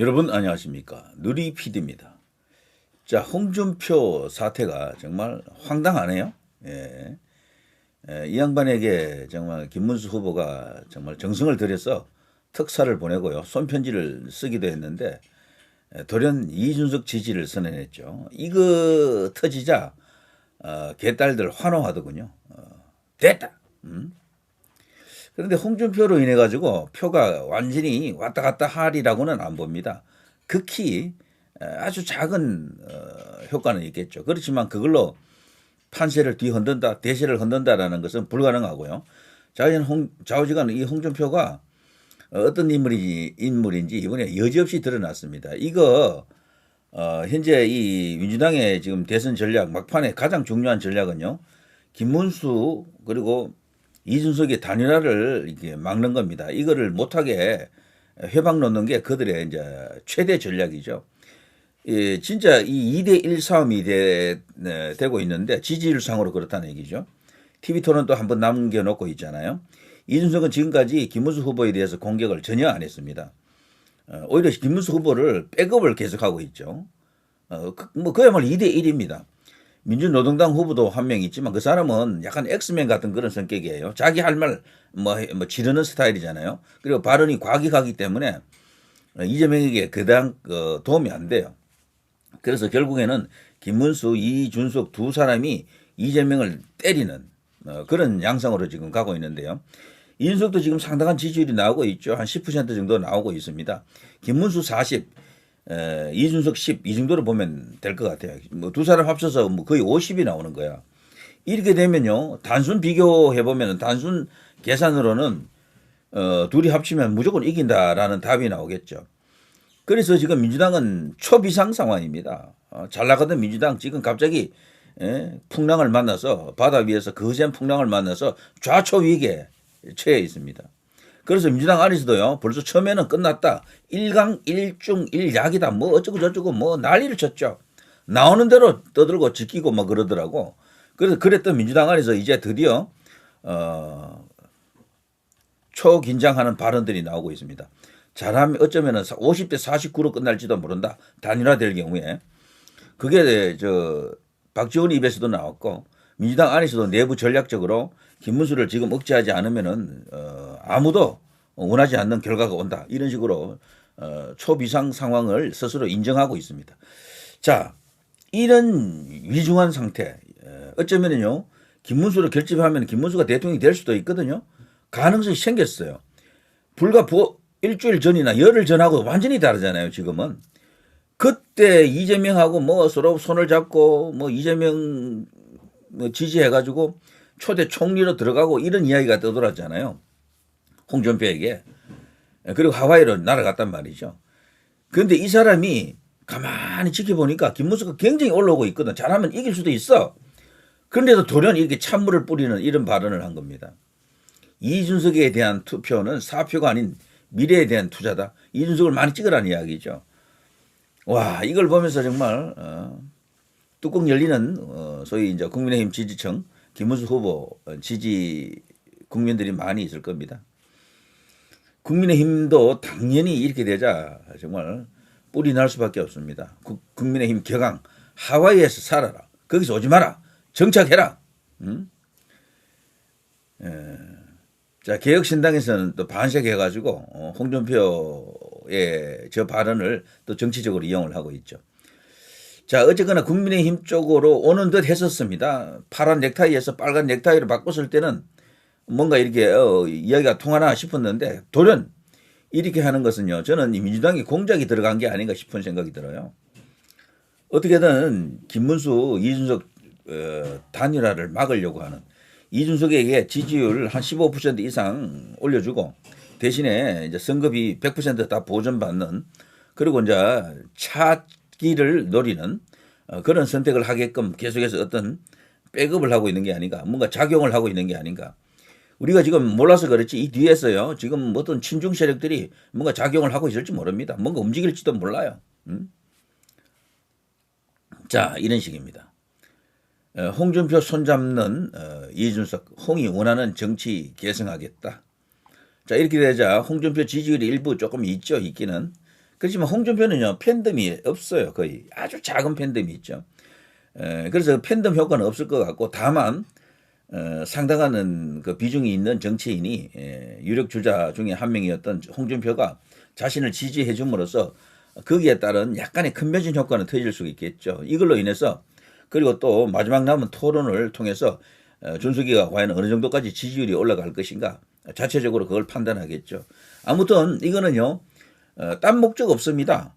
여러분 안녕하십니까 누리 PD입니다. 자 홍준표 사태가 정말 황당하네요. 예. 예, 이 양반에게 정말 김문수 후보가 정말 정성을 들여서 특사를 보내고요 손편지를 쓰기도 했는데 예, 돌연 이준석 지지를 선언했죠. 이거 터지자 어, 개딸들 환호하더군요. 어, 됐다. 음? 그런데 홍준표로 인해 가지고 표가 완전히 왔다 갔다 하리라고는 안 봅니다. 극히 에, 아주 작은 어, 효과는 있겠죠. 그렇지만 그걸로 판세를 뒤흔든다, 대세를 흔든다라는 것은 불가능하고요. 자연 홍, 좌우지간 이 홍준표가 어떤 인물인지, 인물인지 이번에 여지없이 드러났습니다. 이거 어, 현재 이 민주당의 지금 대선 전략 막판에 가장 중요한 전략은요. 김문수 그리고 이준석의 단일화를 이렇게 막는 겁니다. 이거를 못하게 회방 놓는 게 그들의 이제 최대 전략이죠. 예, 진짜 이 2대 1 싸움이 되, 네, 되고 있는데 지지율상으로 그렇다는 얘기죠. TV 토론도 한번 남겨놓고 있잖아요. 이준석은 지금까지 김문수 후보에 대해서 공격을 전혀 안 했습니다. 어, 오히려 김문수 후보를 백업을 계속하고 있죠. 어, 그, 뭐 그야말로 2대 1입니다. 민주노동당 후보도 한 명 있지만 그 사람은 약간 엑스맨 같은 그런 성격이에요. 자기 할 말 뭐 뭐 지르는 스타일이잖아요. 그리고 발언이 과격하기 때문에 이재명에게 그당 어, 도움이 안 돼요. 그래서 결국에는 김문수, 이준석 두 사람이 이재명을 때리는 어, 그런 양상으로 지금 가고 있는데요. 이준석도 지금 상당한 지지율이 나오고 있죠. 한 10% 정도 나오고 있습니다. 김문수 40, 에, 이준석 10, 이 정도로 보면 될 것 같아요. 뭐 두 사람 합쳐서 뭐 거의 50이 나오는 거야. 이렇게 되면요. 단순 비교해 보면 단순 계산으로는 어, 둘이 합치면 무조건 이긴다라는 답이 나오겠죠. 그래서 지금 민주당은 초비상 상황입니다. 어, 잘 나가던 민주당 지금 갑자기 예, 풍랑을 만나서 바다 위에서 거센 풍랑을 만나서 좌초 위기에 처해 있습니다. 그래서 민주당 안에서도요, 벌써 처음에는 끝났다. 1강 1중 1약이다. 뭐 어쩌고 저쩌고 뭐 난리를 쳤죠. 나오는 대로 떠들고 지키고 뭐 그러더라고. 그래서 그랬던 민주당 안에서 이제 드디어, 어, 초긴장하는 발언들이 나오고 있습니다. 잘하면 어쩌면은 50대 49로 끝날지도 모른다. 단일화될 경우에. 그게 저 박지원 입에서도 나왔고 민주당 안에서도 내부 전략적으로 김문수를 지금 억제하지 않으면은 어, 아무도 원하지 않는 결과가 온다. 이런 식으로 어, 초비상 상황을 스스로 인정하고 있습니다. 자, 이런 위중한 상태 어, 어쩌면은요 김문수를 결집하면 김문수가 대통령이 될 수도 있거든요. 가능성이 생겼어요. 불과 부, 일주일 전이나 열흘 전하고 완전히 다르잖아요. 지금은 그때 이재명하고 뭐 서로 손을 잡고 뭐 이재명 뭐 지지해가지고 초대 총리로 들어가고 이런 이야기가 떠돌았잖아요. 홍준표에게. 그리고 하와이로 날아갔단 말이죠. 그런데 이 사람이 가만히 지켜보니까 김문수가 굉장히 올라오고 있거든. 잘하면 이길 수도 있어. 그런데도 돌연 이렇게 찬물을 뿌리는 이런 발언을 한 겁니다. 이준석에 대한 투표는 사표가 아닌 미래에 대한 투자다. 이준석을 많이 찍으라는 이야기죠. 와, 이걸 보면서 정말, 어, 뚜껑 열리는, 어, 소위 이제 국민의힘 지지층, 김문수 후보 지지 국민들이 많이 있을 겁니다. 국민의힘도 당연히 이렇게 되자 정말 뿔이 날 수밖에 없습니다. 국, 국민의힘 격앙, 하와이에서 살아라. 거기서 오지 마라. 정착해라. 응? 에, 자, 개혁신당에서는 또 반색해가지고, 어, 홍준표의 저 발언을 또 정치적으로 이용을 하고 있죠. 자, 어쨌거나 국민의힘 쪽으로 오는 듯 했었습니다. 파란 넥타이에서 빨간 넥타이로 바꿨을 때는 뭔가 이렇게, 어, 이야기가 통하나 싶었는데, 돌연 이렇게 하는 것은요, 저는 이 민주당이 공작이 들어간 게 아닌가 싶은 생각이 들어요. 어떻게든 김문수, 이준석, 어, 단일화를 막으려고 하는 이준석에게 지지율 한 15% 이상 올려주고 대신에 이제 선거비 100%다 보전받는 그리고 이제 차 기를 노리는 어, 그런 선택을 하게끔 계속해서 어떤 백업을 하고 있는 게 아닌가 뭔가 작용을 하고 있는 게 아닌가 우리가 지금 몰라서 그렇지 이 뒤에서요 지금 어떤 친중 세력들이 뭔가 작용을 하고 있을지 모릅니다 뭔가 움직일지도 몰라요 음? 자 이런 식입니다. 어, 홍준표 손잡는 어, 이준석, 홍이 원하는 정치 계승하겠다. 자 이렇게 되자 홍준표 지지율이 일부 조금 있죠, 있기는. 그렇지만 홍준표는요 팬덤이 없어요 거의 아주 작은 팬덤이 있죠. 에, 그래서 팬덤 효과는 없을 것 같고 다만 어, 상당한 그 비중이 있는 정치인이 에, 유력 주자 중에 한 명이었던 홍준표가 자신을 지지해 줌으로써 거기에 따른 약간의 컨벤션 효과는 터질 수 있겠죠. 이걸로 인해서 그리고 또 마지막 남은 토론을 통해서 어, 준석이가 과연 어느 정도까지 지지율이 올라갈 것인가 자체적으로 그걸 판단하겠죠. 아무튼 이거는요 어, 딴 목적 없습니다.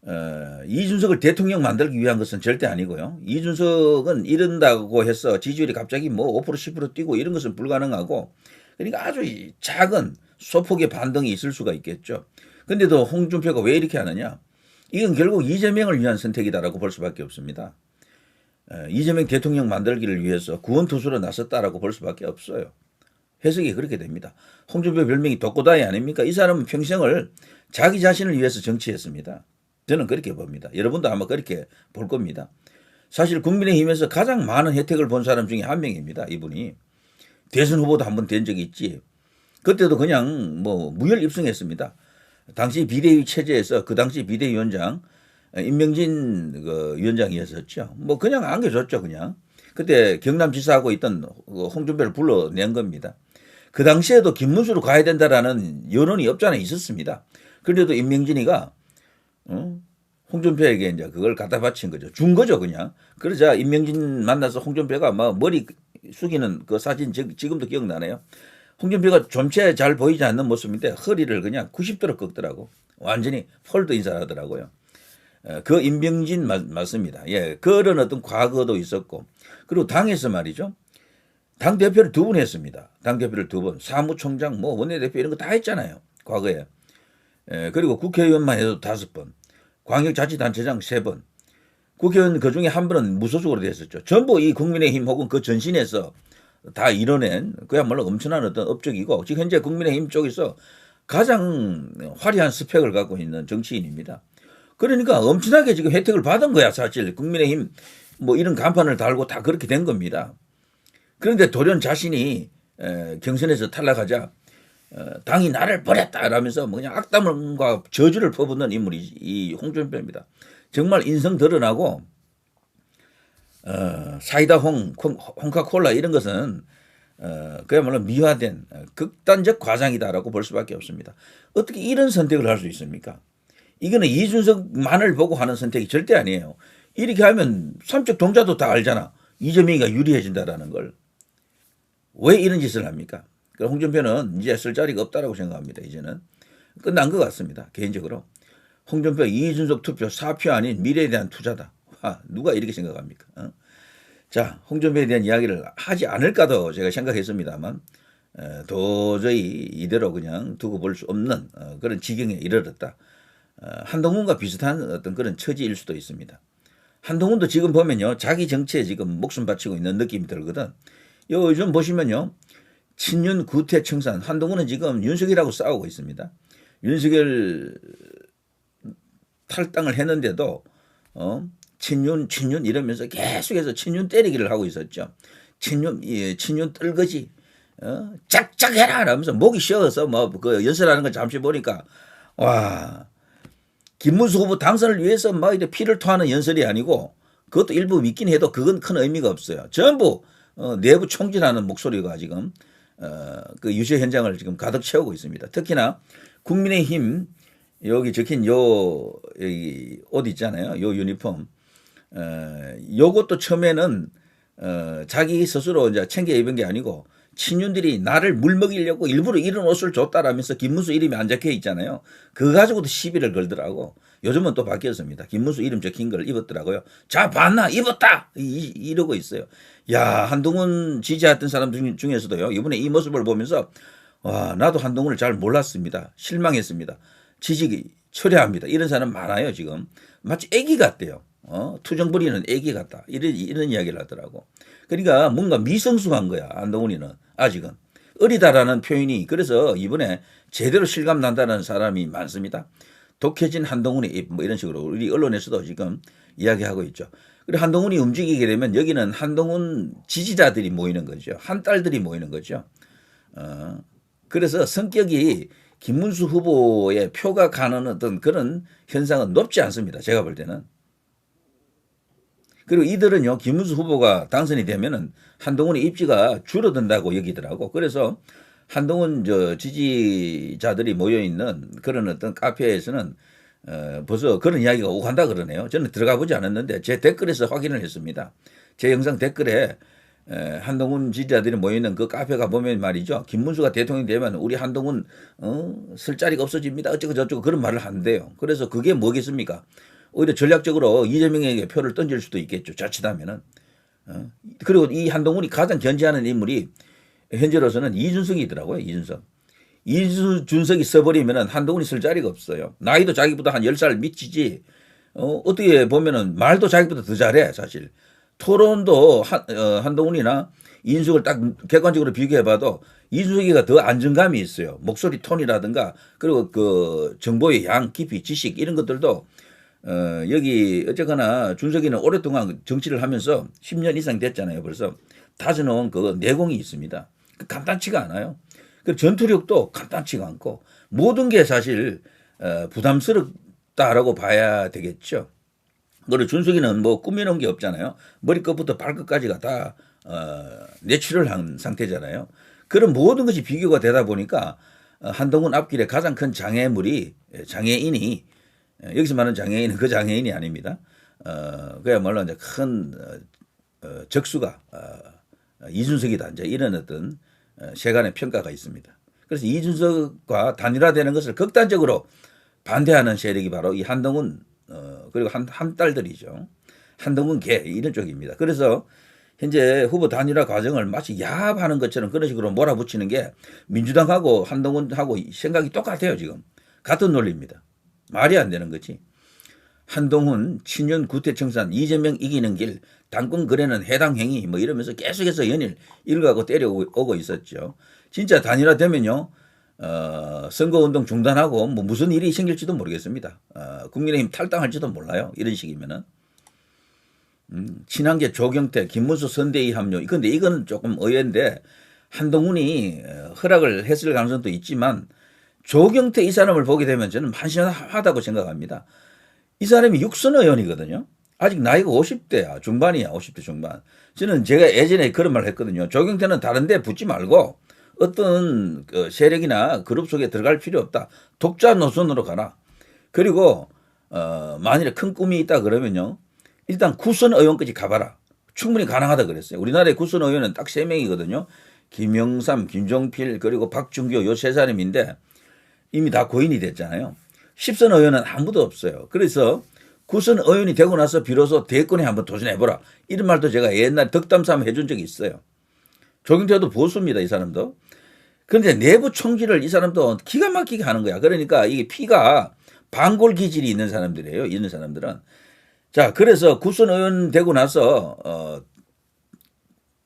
어, 이준석을 대통령 만들기 위한 것은 절대 아니고요. 이준석은 이른다고 해서 지지율이 갑자기 뭐 5% 10% 뛰고 이런 것은 불가능하고 그러니까 아주 이 작은 소폭의 반등이 있을 수가 있겠죠. 근데도 홍준표가 왜 이렇게 하느냐? 이건 결국 이재명을 위한 선택이다라고 볼 수밖에 없습니다. 에, 이재명 대통령 만들기를 위해서 구원투수로 나섰다라고 볼 수밖에 없어요. 해석이 그렇게 됩니다. 홍준표 별명이 독고다이 아닙니까? 이 사람은 평생을 자기 자신을 위해서 정치했습니다. 저는 그렇게 봅니다. 여러분도 아마 그렇게 볼 겁니다. 사실 국민의힘에서 가장 많은 혜택을 본 사람 중에 한 명입니다. 이분이 대선 후보도 한 번 된 적이 있지. 그때도 그냥 뭐 무혈 입성했습니다. 당시 비대위 체제에서 그 당시 비대위원장 임명진 그 위원장이었었죠. 뭐 그냥 안겨줬죠, 그냥. 그때 경남지사하고 있던 그 홍준표를 불러낸 겁니다. 그 당시에도 김문수로 가야 된다라는 여론이 없잖아 있었습니다. 그런데도 임명진이가 어? 홍준표에게 이제 그걸 갖다 바친 거죠. 준 거죠, 그냥. 그러자 임명진 만나서 홍준표가 막 머리 숙이는 그 사진 지- 지금도 기억나네요. 홍준표가 좀체 잘 보이지 않는 모습인데 허리를 그냥 90도로 꺾더라고. 완전히 폴드 인사를 하더라고요. 어, 그 임병진 맞, 맞습니다. 예, 그런 어떤 과거도 있었고 그리고 당에서 말이죠. 당 대표를 두 번 했습니다. 당 대표를 두 번, 사무총장, 뭐 원내대표 이런 거 다 했잖아요. 과거에. 예, 그리고 국회의원만 해도 다섯 번, 광역자치단체장 세 번, 국회의원 그 중에 한 번은 무소속으로 됐었죠. 전부 이 국민의힘 혹은 그 전신에서 다 이뤄낸 그야말로 엄청난 어떤 업적이고 지금 현재 국민의힘 쪽에서 가장 화려한 스펙을 갖고 있는 정치인입니다. 그러니까 엄청나게 지금 혜택을 받은 거야 사실 국민의힘 뭐 이런 간판을 달고 다 그렇게 된 겁니다. 그런데 돌연 자신이 에, 경선에서 탈락하자 어, 당이 나를 버렸다 라면서 뭐 그냥 악담과 저주를 퍼붓는 인물이 이 홍준표입니다. 정말 인성 드러나고 어, 사이다 홍, 콩- 홍카콜라 이런 것은 어, 그야말로 미화된 어, 극단적 과장이다라고 볼 수밖에 없습니다. 어떻게 이런 선택을 할 수 있습니까? 이거는 이준석만을 보고 하는 선택이 절대 아니에요. 이렇게 하면 삼척 동자도 다 알잖아. 이재명이가 유리해진다라는 걸. 왜 이런 짓을 합니까? 그 홍준표는 이제 쓸 자리가 없다라고 생각합니다. 이제는 끝난 것 같습니다. 개인적으로 홍준표 이준석 투표 사표 아닌 미래에 대한 투자다. 와, 누가 이렇게 생각합니까? 어? 자, 홍준표에 대한 이야기를 하지 않을까도 제가 생각했습니다만 에, 도저히 이대로 그냥 두고 볼 수 없는 어, 그런 지경에 이르렀다. 어, 한동훈과 비슷한 어떤 그런 처지일 수도 있습니다. 한동훈도 지금 보면요, 자기 정치에 지금 목숨 바치고 있는 느낌이 들거든. 요 요즘 보시면요, 친윤 구태 청산 한동훈은 지금 윤석열하고 싸우고 있습니다. 윤석열 탈당을 했는데도 어 친윤 친윤 이러면서 계속해서 친윤 때리기를 하고 있었죠. 친윤 예, 친윤 떨거지 어 짝짝해라 하면서 목이 쉬어서 뭐 그 연설하는 거 잠시 보니까 와 김문수 후보 당선을 위해서 막 이렇게 피를 토하는 연설이 아니고 그것도 일부 믿긴 해도 그건 큰 의미가 없어요. 전부 어, 내부 총질하는 목소리가 지금 어, 그 유세 현장을 지금 가득 채우고 있습니다. 특히나 국민의힘 여기 적힌 요 여기 옷 있잖아요. 요 유니폼. 어, 요것도 처음에는 어, 자기 스스로 이제 챙겨 입은 게 아니고 친윤들이 나를 물먹이려고 일부러 이런 옷을 줬다라면서 김문수 이름이 안 적혀 있잖아요. 그거 가지고도 시비를 걸더라고. 요즘은 또 바뀌었습니다. 김문수 이름 적힌 걸 입었더라고요. 자, 봤나? 입었다! 이, 이러고 있어요. 야, 한동훈 지지했던 사람 중, 중에서도요, 이번에 이 모습을 보면서, 와, 나도 한동훈을 잘 몰랐습니다. 실망했습니다. 지식이 철회합니다. 이런 사람 많아요, 지금. 마치 애기 같대요. 어, 투정 부리는 애기 같다. 이런, 이런 이야기를 하더라고. 그러니까 뭔가 미성숙한 거야, 한동훈이는. 아직은. 어리다라는 표현이 그래서 이번에 제대로 실감 난다는 사람이 많습니다. 독해진 한동훈의 입, 뭐 이런 식으로 우리 언론에서도 지금 이야기하고 있죠. 그리고 한동훈이 움직이게 되면 여기는 한동훈 지지자들이 모이는 거죠. 한딸들이 모이는 거죠. 어, 그래서 성격이 김문수 후보의 표가 가는 어떤 그런 현상은 높지 않습니다. 제가 볼 때는. 그리고 이들은요, 김문수 후보가 당선이 되면은 한동훈의 입지가 줄어든다고 여기더라고. 그래서 한동훈 저 지지자들이 모여 있는 그런 어떤 카페에서는 어, 벌써 그런 이야기가 오고 간다 그러네요. 저는 들어가 보지 않았는데 제 댓글에서 확인을 했습니다. 제 영상 댓글에 에, 한동훈 지지자들이 모여 있는 그 카페가 보면 말이죠. 김문수가 대통령이 되면 우리 한동훈 어, 쓸 자리가 없어집니다. 어쩌고 저쩌고 그런 말을 한대요. 그래서 그게 뭐겠습니까? 오히려 전략적으로 이재명에게 표를 던질 수도 있겠죠. 자칫하면은. 어? 그리고 이 한동훈이 가장 견제하는 인물이 현재로서는 이준석이더라고요. 이준석. 이준석이 써버리면은 한동훈이 쓸 자리가 없어요. 나이도 자기보다 한 10살 미치지. 어, 어떻게 보면은 말도 자기보다 더 잘해, 사실. 토론도 한, 어, 한동훈이나 이준석을 딱 객관적으로 비교해봐도 이준석이가 더 안정감이 있어요. 목소리 톤이라든가 그리고 그 정보의 양, 깊이, 지식 이런 것들도 어, 여기 어쨌거나 준석이는 오랫동안 정치를 하면서 10년 이상 됐잖아요. 벌써 다져놓은 그 내공이 있습니다. 그 간단치가 않아요. 그 전투력도 간단치가 않고 모든 게 사실 어, 부담스럽다라고 봐야 되겠죠. 그리고 준석이는 뭐 꾸며놓은 게 없잖아요. 머리끝부터 발끝까지가 다 어, 내추럴 한 상태잖아요. 그런 모든 것이 비교가 되다 보니까 어, 한동훈 앞길에 가장 큰 장애물이 장애인이 여기서 말하는 장애인은 그 장애인이 아닙니다. 어, 그야말로 이제 큰 어, 어, 적수가 어, 이준석이다. 이제 이런 어떤 어, 세간의 평가가 있습니다. 그래서 이준석과 단일화되는 것을 극단적으로 반대하는 세력이 바로 이 한동훈 어, 그리고 한, 한딸들이죠. 한동훈 개 이런 쪽입니다. 그래서 현재 후보 단일화 과정을 마치 야합하는 것처럼 그런 식으로 몰아붙이는 게 민주당하고 한동훈하고 생각이 똑같아요 지금 같은 논리입니다. 말이 안 되는 거지. 한동훈 친윤 구태청산 이재명 이기는 길 당권 거래는 해당 행위 뭐 이러면서 계속해서 연일 일가고 때려오고 있었죠. 진짜 단일화되면요. 어, 선거운동 중단하고 뭐 무슨 일이 생길지도 모르겠습니다. 어, 국민의힘 탈당할지도 몰라요. 이런 식이면은. 음, 친한계 조경태, 김문수 선대위 합류. 근데 이거는 조금 의외인데 한동훈이 어, 허락을 했을 가능성도 있지만 조경태 이 사람을 보게 되면 저는 한심하다고 생각합니다. 이 사람이 육선 의원이거든요. 아직 나이가 50대야. 중반이야. 50대 중반. 저는 제가 예전에 그런 말 했거든요. 조경태는 다른 데 붙지 말고 어떤 그 세력이나 그룹 속에 들어갈 필요 없다. 독자 노선으로 가라. 그리고 어 만일에 큰 꿈이 있다 그러면요. 일단 구선 의원까지 가봐라. 충분히 가능하다 그랬어요. 우리나라의 구선 의원은 딱 세 명이거든요. 김영삼, 김종필 그리고 박준규 요 세 사람인데 이미 다 고인이 됐잖아요. 10선 의원은 아무도 없어요. 그래서 구선 의원이 되고 나서 비로소 대권에 한번 도전해보라. 이런 말도 제가 옛날 덕담삼 해준 적이 있어요. 조경태도 보수입니다. 이 사람도. 그런데 내부 총질을 이 사람도 기가 막히게 하는 거야. 그러니까 이게 피가 반골 기질이 있는 사람들이에요. 있는 사람들은. 자, 그래서 구선 의원 되고 나서 어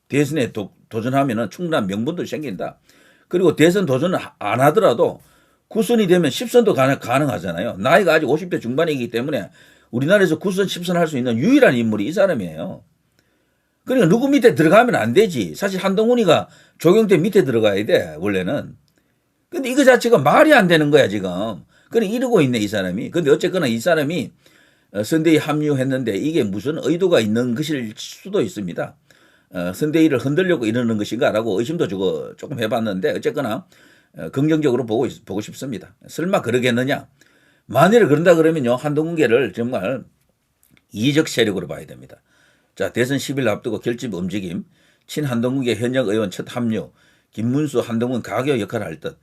대선에 도, 도전하면은 충분한 명분도 생긴다. 그리고 대선 도전을 안 하더라도 구선이 되면 10선도 가능, 하잖아요 나이가 아직 50대 중반이기 때문에 우리나라에서 구선 10선 할 수 있는 유일한 인물이 이 사람이에요. 그러니까 누구 밑에 들어가면 안 되지. 사실 한동훈이가 조경태 밑에 들어가야 돼, 원래는. 근데 이거 자체가 말이 안 되는 거야, 지금. 그래, 이러고 있네, 이 사람이. 근데 어쨌거나 이 사람이 어, 선대위 합류했는데 이게 무슨 의도가 있는 것일 수도 있습니다. 어, 선대위를 흔들려고 이러는 것인가라고 의심도 주고 조금 해봤는데 어쨌거나 어, 긍정적으로 보고, 보고 싶습니다. 설마 그러겠느냐? 만일 그런다 그러면요, 한동훈계를 정말 이적 세력으로 봐야 됩니다. 자, 대선 10일 앞두고 결집 움직임, 친한동훈계 현역 의원 첫 합류, 김문수, 한동훈 가교 역할을 할 듯.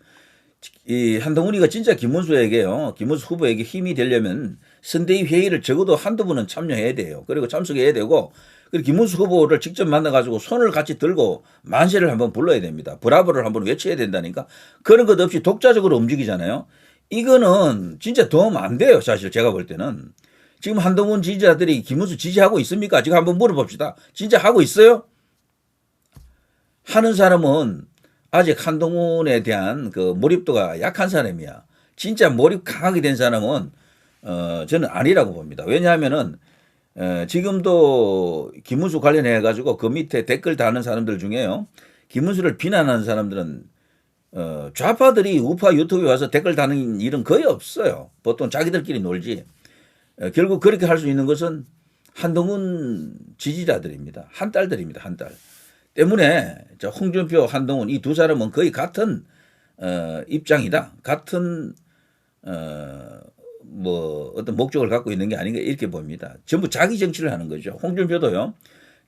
이 한동훈이가 진짜 김문수에게요, 김문수 후보에게 힘이 되려면 선대위 회의를 적어도 한두 번은 참여해야 돼요. 그리고 참석해야 되고, 그리고 김문수 후보를 직접 만나가지고 손을 같이 들고 만세를 한번 불러야 됩니다. 브라보를 한번 외쳐야 된다니까. 그런 것 없이 독자적으로 움직이잖아요. 이거는 진짜 도움 안 돼요. 사실 제가 볼 때는. 지금 한동훈 지지자들이 김문수 지지하고 있습니까? 지금 한번 물어봅시다. 진짜 하고 있어요? 하는 사람은 아직 한동훈에 대한 그 몰입도가 약한 사람이야. 진짜 몰입 강하게 된 사람은 어 저는 아니라고 봅니다. 왜냐하면은 에, 지금도 김문수 관련해 가지고 그 밑에 댓글 다는 사람들 중에요. 김문수를 비난하는 사람들은 어, 좌파들이 우파 유튜브에 와서 댓글 다는 일은 거의 없어요. 보통 자기들끼리 놀지. 어, 결국 그렇게 할 수 있는 것은 한동훈 지지자들입니다. 한 딸들입니다. 한 딸. 때문에 저 홍준표, 한동훈 이 두 사람은 거의 같은 어, 입장이다. 같은 어, 뭐 어떤 목적을 갖고 있는 게 아닌가 이렇게 봅니다. 전부 자기 정치를 하는 거죠. 홍준표도요.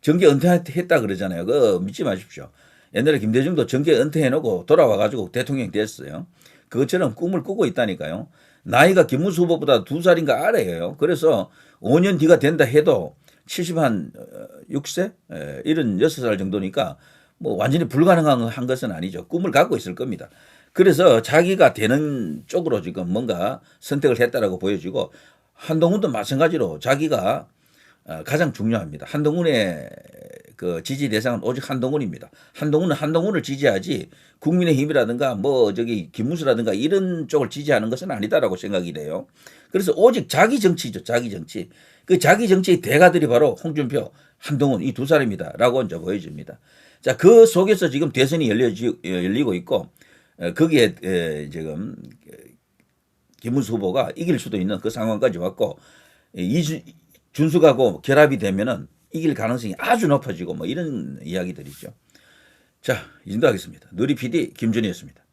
정계 은퇴했다 그러잖아요. 그거 믿지 마십시오. 옛날에 김대중도 정계 은퇴해놓고 돌아와 가지고 대통령 됐어요. 그것처럼 꿈을 꾸고 있다니까요. 나이가 김문수 후보보다 두 살인가 아래예요. 그래서 5년 뒤가 된다 해도 70한 6세 에, 이런 6살 정도니까 뭐 완전히 불가능한 한 것은 아니죠. 꿈을 갖고 있을 겁니다. 그래서 자기가 되는 쪽으로 지금 뭔가 선택을 했다라고 보여지고 한동훈도 마찬가지로 자기가 어, 가장 중요합니다. 한동훈의 그 지지 대상은 오직 한동훈입니다. 한동훈은 한동훈을 지지하지 국민의힘이라든가 뭐 저기 김문수라든가 이런 쪽을 지지하는 것은 아니다라고 생각이 돼요. 그래서 오직 자기 정치죠. 자기 정치. 그 자기 정치의 대가들이 바로 홍준표, 한동훈 이 두 사람이다라고 이제 보여집니다. 자, 그 속에서 지금 대선이 열려지, 열리고 있고 어, 거기에 에, 지금 김문수 후보가 이길 수도 있는 그 상황까지 왔고 이주 준수하고 결합이 되면은 이길 가능성이 아주 높아지고 뭐 이런 이야기들이죠. 자, 인도하겠습니다. 누리 PD 김준이었습니다.